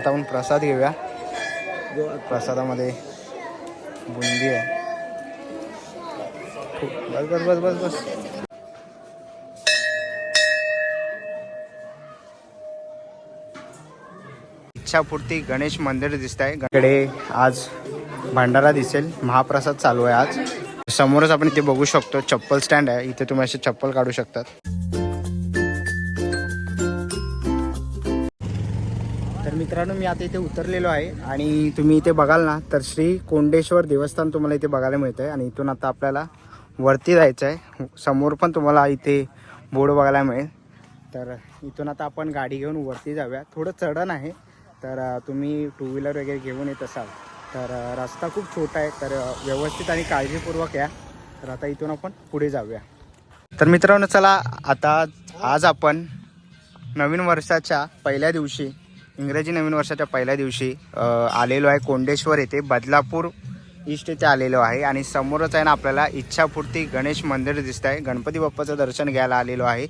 आता आपण प्रसाद घेऊया. प्रसादामध्ये बुंदी आहे. बस बस बस बस बस. इच्छापूर्ती गणेश मंदिर दिसत आहे इकडे आज भंडारा दिसेल. महाप्रसाद चालू आहे आज. समोरच आपण इथे बघू शकतो. चप्पल स्टँड आहे. इथे तुम्ही असे चप्पल काढू शकतात. मित्रांनो मी आता इथे उतरलेलो आहे आणि तुम्ही इथे बघाल ना तर श्री कोंडेश्वर देवस्थान तुम्हाला इथे बघायला मिळतं आहे आणि इथून आता आपल्याला वरती जायचं आहे. समोर पण तुम्हाला इथे बोर्ड बघायला मिळेल. तर इथून आता आपण गाडी घेऊन वरती जाऊया. थोडं चढण आहे तर तुम्ही टू व्हीलर वगैरे घेऊन येत असाल. तर रस्ता खूप छोटा आहे तर व्यवस्थित आणि काळजीपूर्वक या. तर आता इथून आपण पुढे जाऊया. तर मित्रांनो चला आता आज आपण नवीन वर्षाच्या पहिल्या दिवशी इंग्रजी नवीन वर्षाच्या पहिल्या दिवशी आलेलो आहे कोंडेश्वर येथे. बदलापूर ईस्ट येथे आलेलो आहे आणि समोरच आहे ना आपल्याला इच्छापूर्ती गणेश मंदिर दिसत आहे गणपती बाप्पाचं दर्शन घ्यायला आलेलो आहे.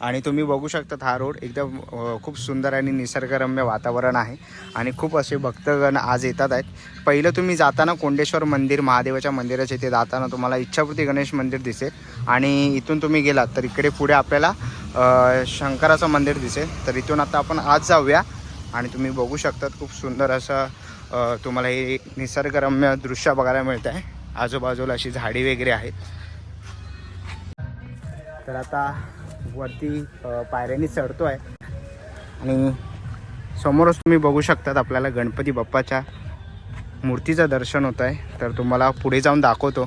आणि तुम्ही बघू शकता हा रोड एकदम खूप सुंदर आणि निसर्गरम्य वातावरण आहे. आणि खूप असे भक्तगण आज येतात आहेत. पहिलं तुम्ही जाताना कोंडेश्वर मंदिर महादेवाच्या मंदिराच्या इथे जाताना तुम्हाला इच्छापूर्ती गणेश मंदिर दिसेल. आणि इथून तुम्ही गेलात तर इकडे पुढे आपल्याला शंकराचं मंदिर दिसेल. तर इथून आता आपण आज जाऊया. आणि तुम्ही बघू शकतात खूप सुंदर असं तुम्हाला हे निसर्गरम्य दृश्य बघायला मिळत आहे आजूबाजूला अशी झाडी वगैरे आहेत. तर आता वरती पायऱ्यांनी चढतो आहे आणि समोरच तुम्ही बघू शकतात आपल्याला गणपती बाप्पाच्या मूर्तीचं दर्शन होत आहे तर तुम्हाला पुढे जाऊन दाखवतो.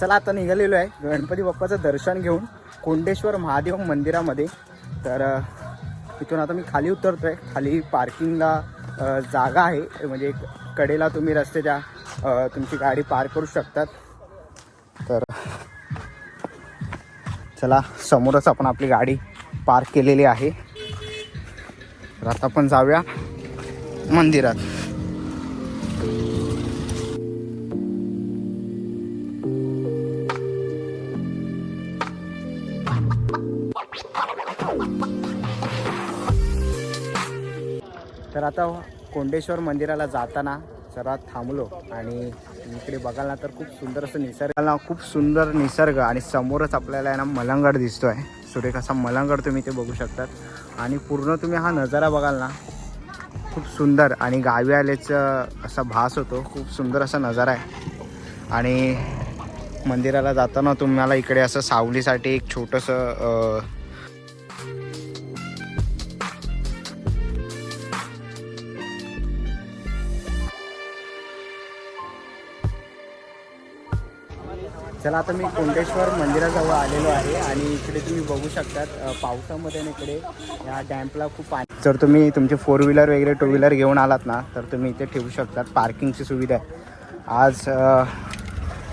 चला आता निघालेलो आहे. गणपती बाप्पाचं दर्शन घेऊन कोंडेश्वर महादेव मंदिरामध्ये. तर इथून आता मी खाली उतरतोय. खाली पार्किंगला जागा आहे. म्हणजे कडेला तुम्ही रस्त्याच्या तुमची गाडी पार्क करू शकतात. तर चला समोरच आपण आपली गाडी पार्क केलेली आहे. तर आता आपण जाऊया मंदिरात. तर आता कोंडेश्वर मंदिराला जाताना जरा थांबलो आणि इकडे बघाल ना तर खूप सुंदर असं निसर्गाला खूप सुंदर निसर्ग आणि समोरच आपल्याला आहे ना मलंगड दिसतो आहे सुरेख असा मलंगड तुम्ही ते बघू शकतात. आणि पूर्ण तुम्ही हा नजारा बघाल ना खूप सुंदर आणि गावी आल्याचं असा भास होतो. खूप सुंदर असा नजारा आहे. आणि मंदिराला जाताना तुम्हाला इकडे असं सावलीसाठी एक छोटंसं चला आता मी कोंडेश्वर मंदिराजवळ आलेलो आहे आणि इकडे तुम्ही बघू शकतात पावसामध्ये आणि इकडे या डॅम्पला खूप पाणी जर तुम्ही तुमचे फोर व्हीलर वगैरे टू व्हीलर घेऊन आलात ना तर तुम्ही इथे ठेवू शकतात पार्किंगची सुविधा आहे. आज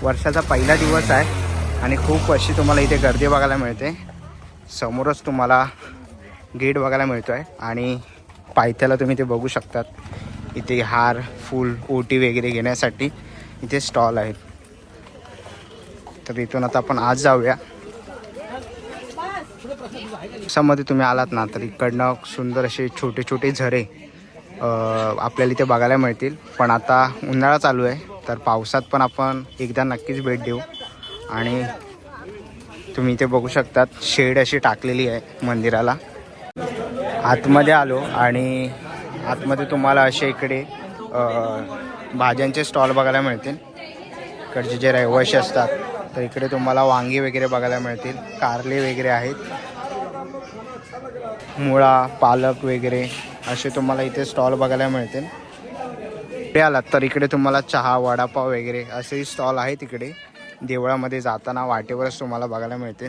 वर्षाचा पहिला दिवस आहे आणि खूप अशी तुम्हाला इथे गर्दी बघायला मिळते. समोरच तुम्हाला गेट बघायला मिळतो आहे आणि पायथ्याला तुम्ही ते बघू शकतात. इथे हार फूल ओटी वगैरे घेण्यासाठी इथे स्टॉल आहेत. तर इथून आता आपण आज जाऊया. मध्ये तुम्ही आलात ना तर इकडनं सुंदर असे छोटे छोटे झरे आपल्याला इथे बघायला मिळतील. पण आता उन्हाळा चालू आहे तर पावसात पण आपण एकदा नक्कीच भेट देऊ. आणि तुम्ही इथे बघू शकतात शेड अशी टाकलेली आहे मंदिराला. आतमध्ये आलो आणि आतमध्ये तुम्हाला असे इकडे भाज्यांचे स्टॉल बघायला मिळतील. इकडचे जे रहिवाशी असतात तर इकडे तुम्हाला वांगी वगैरे बघायला मिळतील कारले वगैरे आहेत मुळा पालक वगैरे असे तुम्हाला इथे स्टॉल बघायला मिळतील. इकडे आलात तर इकडे तुम्हाला चहा वडापाव वगैरे असेही स्टॉल आहेत इकडे. देवळामध्ये जाताना वाटेवरच तुम्हाला बघायला मिळते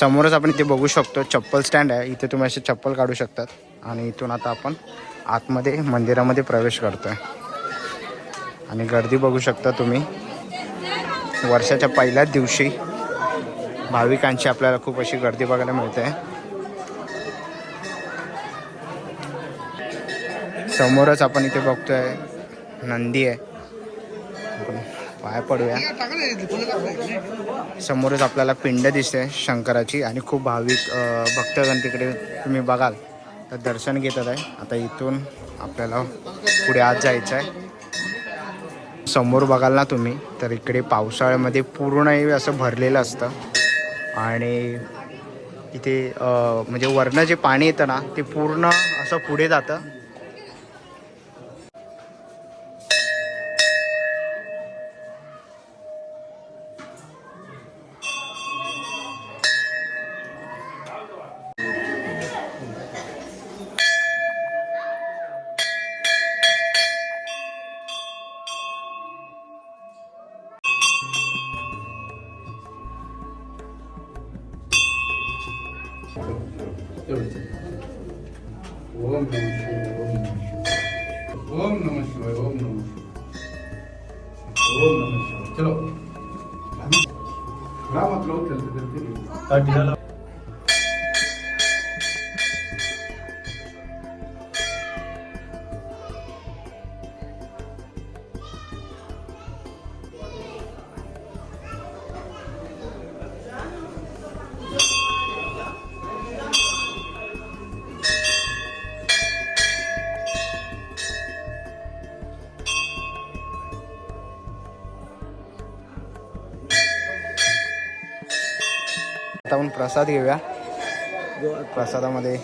समोरच आपण इथे बघू शकतो चप्पल स्टँड आहे. इथे तुम्ही असे चप्पल काढू शकतात. आणि इथून आता आपण आतमध्ये मंदिरामध्ये प्रवेश करतोय. आणि गर्दी बघू शकता तुम्ही. वर्षाच्या पहिल्याच दिवशी भाविकांची आपल्याला खूप अशी गर्दी बघायला मिळते. समोरच आपण इथे बघतोय नंदी आहे. पाय पडूया. समोरच आपल्याला पिंड दिसते शंकराची आणि खूप भाविक भक्तगण तिकडे तुम्ही बघाल. तर दर्शन घेतात आहे. आता इथून आपल्याला पुढे आज जायचं आहे समोर बघाल ना तुम्ही तर इकडे पावसाळ्यामध्ये पूर्ण असं भरलेलं असतं. आणि इथे म्हणजे वरनं जे पाणी येतं ना ते पूर्ण असं पुढे जातं. शिवाय ओम नमः शिवाय ओम नमः शिवाय चलो राम आप आपण प्रसाद घेऊया. प्रसादामध्ये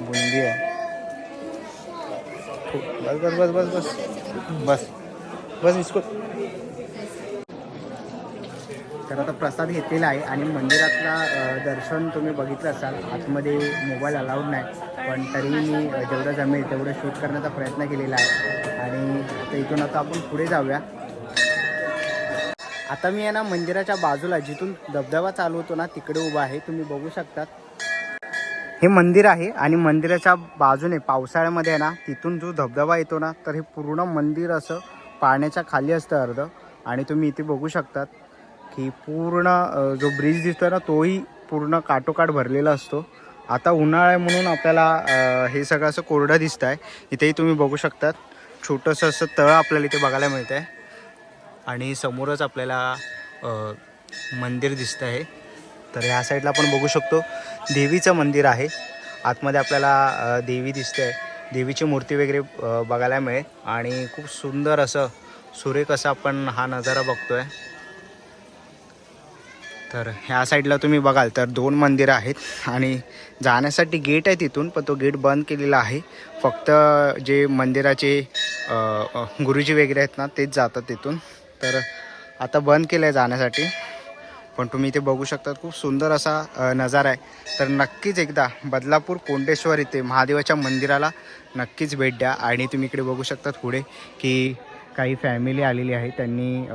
बुंदी आहे. बस बस बस बस बस. बस. बस इसको तर आता प्रसाद घेतलेला आहे आणि मंदिरातला दर्शन तुम्ही बघितलं असाल आतमध्ये मोबाईल अलाउड नाही. पण तरीही मी जेवढं जमेल तेवढं शूट करण्याचा प्रयत्न केलेला आहे. आणि आता इथून आता आपण पुढे जाऊया. आता मी आहे ना मंदिराच्या बाजूला जिथून धबधबा चालू होतो ना तिकडे उभा आहे. तुम्ही बघू शकतात हे मंदिर आहे आणि मंदिराच्या बाजूने पावसाळ्यामध्ये आहे ना तिथून जो धबधबा येतो ना तर हे पूर्ण मंदिर असं पाण्याच्या खाली असतं अर्ध. आणि तुम्ही इथे बघू शकतात की पूर्ण जो ब्रिज दिसतो ना तोही पूर्ण काटोकाट भरलेला असतो. आता उन्हाळा आहे म्हणून आपल्याला हे सगळं असं कोरडं दिसतं आहे इथेही तुम्ही बघू शकतात. छोटंसं असं तळं आपल्याला इथे बघायला मिळतं आहे आणि समोरच आपल्याला मंदिर दिसतं आहे तर ह्या साईडला आपण बघू शकतो देवीचं मंदिर आहे. आतमध्ये आपल्याला देवी दिसते देवीची मूर्ती वगैरे बघायला मिळेल. आणि खूप सुंदर असं सुरेख असं आपण हा नजारा बघतो आहे तर ह्या साईडला तुम्ही बघाल तर दोन मंदिरं आहेत. आणि जाण्यासाठी गेट आहे तिथून पण तो गेट बंद केलेला आहे. फक्त जे मंदिराचे गुरुजी वगैरे आहेत ना तेच जातात तिथून. तर आता बंद केलं आहे जाण्यासाठी. पण तुम्ही इथे बघू शकता खूप सुंदर असा नजारा आहे. तर नक्कीच एकदा बदलापूर कोंडेश्वर इथे महादेवाच्या मंदिराला नक्कीच भेट द्या. आणि तुम्ही इकडे बघू शकतात पुढे की काही फॅमिली आलेली आहे. त्यांनी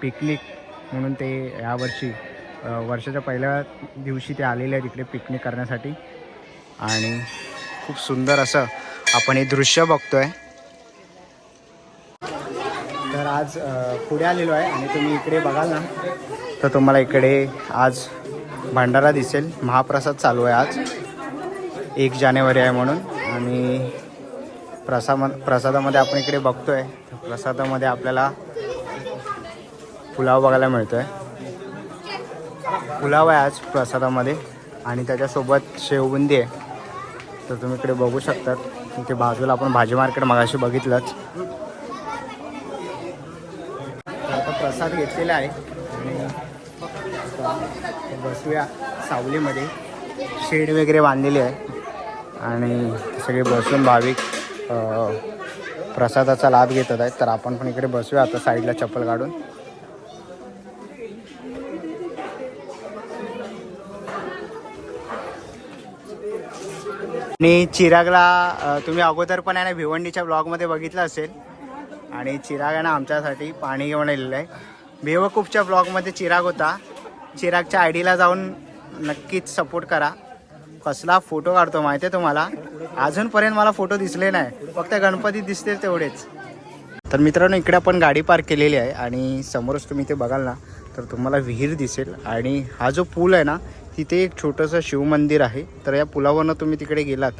पिकनिक म्हणून ते यावर्षी वर्षाच्या पहिल्या दिवशी ते आलेले आहेत इकडे पिकनिक करण्यासाठी. आणि खूप सुंदर असं आपण हे दृश्य बघतो आहे आज पुढे आलेलो आहे आणि तुम्ही इकडे बघाल ना तर तुम्हाला इकडे आज भंडारा दिसेल. महाप्रसाद चालू आहे आज. एक जानेवारी आहे म्हणून. आणि प्रसा प्रसादामध्ये आपण इकडे बघतो तर प्रसादामध्ये आपल्याला पुलाव बघायला मिळतो आहे पुलाव आहे आज प्रसादामध्ये. आणि त्याच्यासोबत शेवबुंदी आहे. तर तुम्ही इकडे बघू शकतात. इथे बाजूला आपण भाजी मार्केट मगाशी बघितलंच तर घेतलेलं घेतलेला आहे. आणि बसूया सावलीमध्ये. शेड वगैरे बांधलेली आहे. आणि सगळे बसून भाविक प्रसादाचा लाभ घेतात आहेत. तर आपण पण इकडे बसूया. आता साईडला चप्पल काढून. आणि चिरागला तुम्ही अगोदर पण आहे ना भिवंडीच्या ब्लॉगमध्ये बघितलं असेल. आणि चिराग आहे ना आमच्यासाठी पाणी घेऊन आलेलं आहे. बेवकूफच्या ब्लॉगमध्ये चिराग होता. चिरागच्या आय डीला जाऊन नक्कीच सपोर्ट करा. कसला फोटो काढतो माहिती आहे तुम्हाला? अजूनपर्यंत मला फोटो दिसले नाही. फक्त गणपती दिसतील तेवढेच. तर मित्रांनो इकडे आपण गाडी पार्क केलेली आहे आणि समोरच तुम्ही ते बघाल ना तर तुम्हाला विहीर दिसेल. आणि हा जो पूल आहे ना तिथे एक छोटंसं शिवमंदिर आहे. तर या पुलावरनं तुम्ही तिकडे गेलात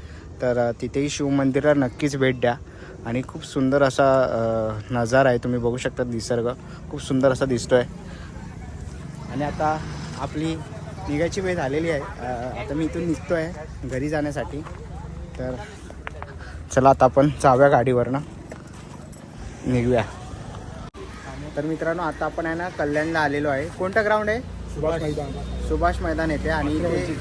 तर तिथेही शिवमंदिराला नक्कीच भेट द्या. आणि खूप सुंदर असा नजारा आहे. तुम्ही बघू शकता निसर्ग. खूप सुंदर असा दिसतो आहे आणि आता आपली निघायची वेळ झालेली आहे. आता मी इथून निघतो आहे घरी जाण्यासाठी. तर चला आता आपण जाऊया गाडीवरनं. निघूया. तर मित्रांनो आता आपण आहे ना कल्याणला आलेलो आहे. कोणतं ग्राउंड आहे? सुभाष मैदान. सुभाष मैदान येते आणि इथे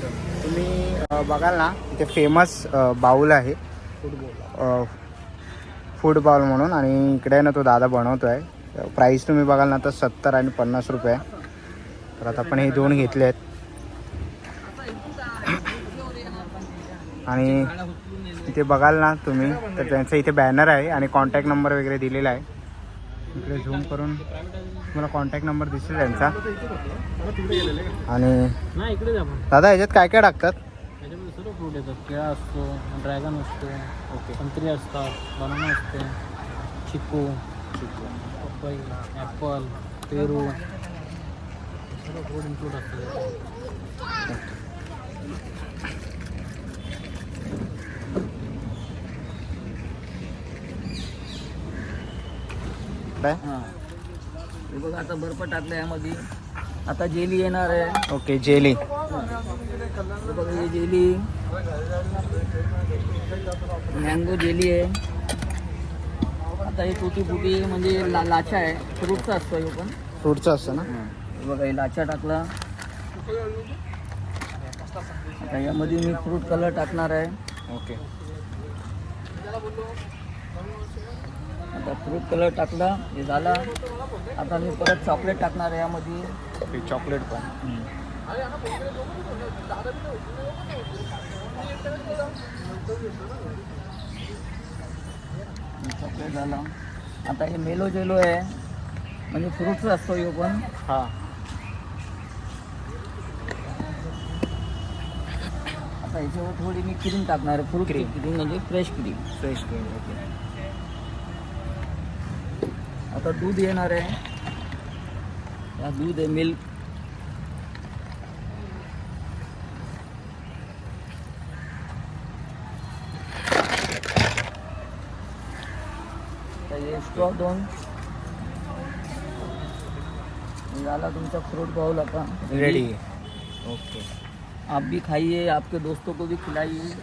तुम्ही बघाल ना इथे फेमस बाऊल आहे. फुटबॉल. फुटबॉल म्हणून आणि इकडे ना तो दादा बनवतो आहे प्राईस तुम्ही बघाल ना तर सत्तर आणि पन्नास रुपये. तर आता आपण हे दोन घेतले आहेत. आणि इथे बघाल ना तुम्ही तर त्यांचा इथे बॅनर आहे आणि कॉन्टॅक्ट नंबर वगैरे दिलेला आहे. इकडे झूम करून तुम्हाला कॉन्टॅक्ट नंबर दिसेल त्यांचा. आणि दादा ह्याच्यात काय काय टाकतात? सर्व फ्रूट येतात केळा असतो ड्रॅगन असतो ओके संत्री असतात बनाना असते चिकू पपई ॲपल पेरू. सर्व फ्रूट इन्क्लूड असतात काय? हां. हे बघा आता बर्फ टाकलं यामध्ये आता जेली येणार आहे. Okay jelly. बघा ही जेली. मँगो जेली आहे. आता ही तुटी फुटी म्हणजे ला लाचा आहे. फ्रूटचा असतो हे पण. फ्रूटचं असतं ना? हे बघा हे लाचा टाकला. आता यामध्ये मी फ्रूट कलर टाकणार आहे. ओके. आता फ्रूट कलर टाकला हे झाला. आता मी परत चॉकलेट टाकणार आहे यामध्ये. चॉकलेट पण. चॉकलेट झाला. आता हे मेलो जेलो आहे. म्हणजे फ्रूटचा असतो हे पण. हां. आता याच्यावर थोडी मी क्रीम टाकणार आहे. Fruit Cream. क्रीम म्हणजे fresh cream fresh cream okay आता दूध येणार आहे या दूध आहे मिल्क। स्ट्रॉ दोन। झाला तुमचा फ्रूट बाउल आता रेडी ओके आप भी खाइए आपके दोस्तों को भी खिलाइए।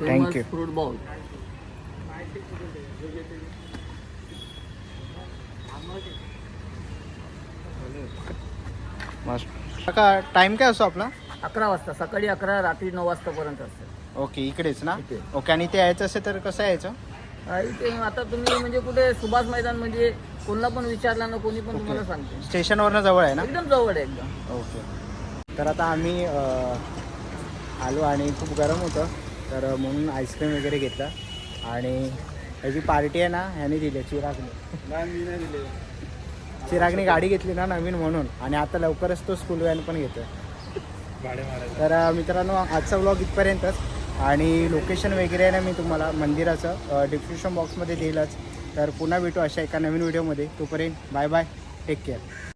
Thank you. फ्रूट बाउल मस्त. का टाईम काय असतो आपला? अकरा वाजता सकाळी अकरा रात्री नऊ वाजतापर्यंत असतं. ओके इकडेच ना? इथे. ओके आणि ते यायचं असेल तर कसं यायचं? हा, इथे आता तुम्ही म्हणजे कुठे सुभाष मैदान म्हणजे कोणाला पण विचारला ना कोणी पण तुम्हाला सांगते स्टेशनवरनं जवळ आहे ना? एकदम जवळ आहे एकदम. ओके. तर आता आम्ही अ, आलो आणि खूप गरम होतं तर म्हणून आईस्क्रीम वगैरे घेतलं. आणि ह्याची पार्टी आहे ना ह्याने दिली चिरागने. चिरागने गाडी घेतली ना नवीन म्हणून आणि आता लवकरच तो स्कूल व्हॅन पण घेतोय. तर मित्रांनो आजचा व्लॉग इथपर्यंतच. आणि लोकेशन वगैरे आहे ना मी तुम्हाला मंदिराचं डिस्क्रिप्शन बॉक्समध्ये देईलच तर पुन्हा भेटू अशा एका नवीन व्हिडिओमध्ये तोपर्यंत बाय बाय टेक केअर